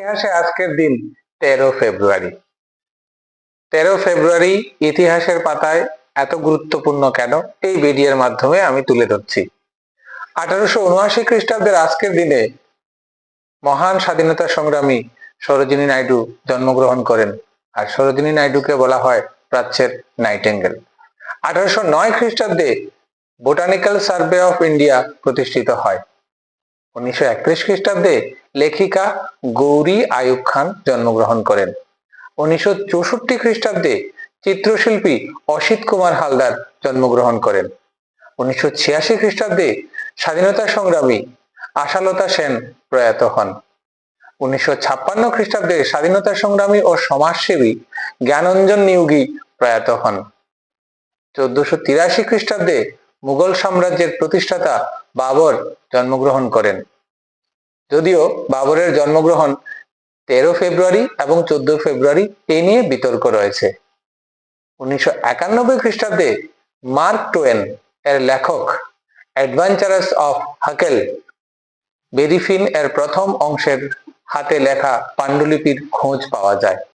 ইতিহাসে আজকের দিন তেরো ফেব্রুয়ারি। তেরো ফেব্রুয়ারি ইতিহাসের পাতায় এত গুরুত্বপূর্ণ কেন? এই ভিডিওর মাধ্যমে আমি তুলে ধরছি। আঠারোশো উনআশি খ্রিস্টাব্দের আজকের দিনে মহান স্বাধীনতা সংগ্রামী সরোজিনী নাইডু জন্মগ্রহণ করেন, আর সরোজিনী নাইডুকে বলা হয় প্রাচ্যের নাইটেঙ্গেল আঠারোশো নয় খ্রিস্টাব্দে বোটানিক্যাল সার্ভে অফ ইন্ডিয়া প্রতিষ্ঠিত হয়। উনিশশো একত্রিশ খ্রিস্টাব্দে লেখিকা গৌরী আয়ুব খান জন্মগ্রহণ করেন। উনিশশো চৌষট্টি খ্রিস্টাব্দে চিত্রশিল্পী অসিত কুমার হালদার জন্মগ্রহণ করেন। উনিশশো ছিয়াশি খ্রিস্টাব্দে স্বাধীনতা সংগ্রামী আশালতা সেন প্রয়াত হন। উনিশশো ছাপ্পান্ন খ্রিস্টাব্দে স্বাধীনতা সংগ্রামী ও সমাজসেবী জ্ঞানঞ্জন নিয়োগী প্রয়াত হন। চোদ্দশো তিরাশি খ্রিস্টাব্দে মুঘল সাম্রাজ্যের প্রতিষ্ঠাতা বাবর জন্মগ্রহণ করেন। যদিও বাবরের জন্মগ্রহণ তেরো ফেব্রুয়ারি এবং চোদ্দ ফেব্রুয়ারি এই নিয়ে বিতর্ক রয়েছে। উনিশশো একানব্বই খ্রিস্টাব্দে মার্ক টোয়েন এর লেখক অ্যাডভেঞ্চারাস অফ হাকেল বেরিফিন এর প্রথম অংশের হাতে লেখা পাণ্ডুলিপির খোঁজ পাওয়া যায়।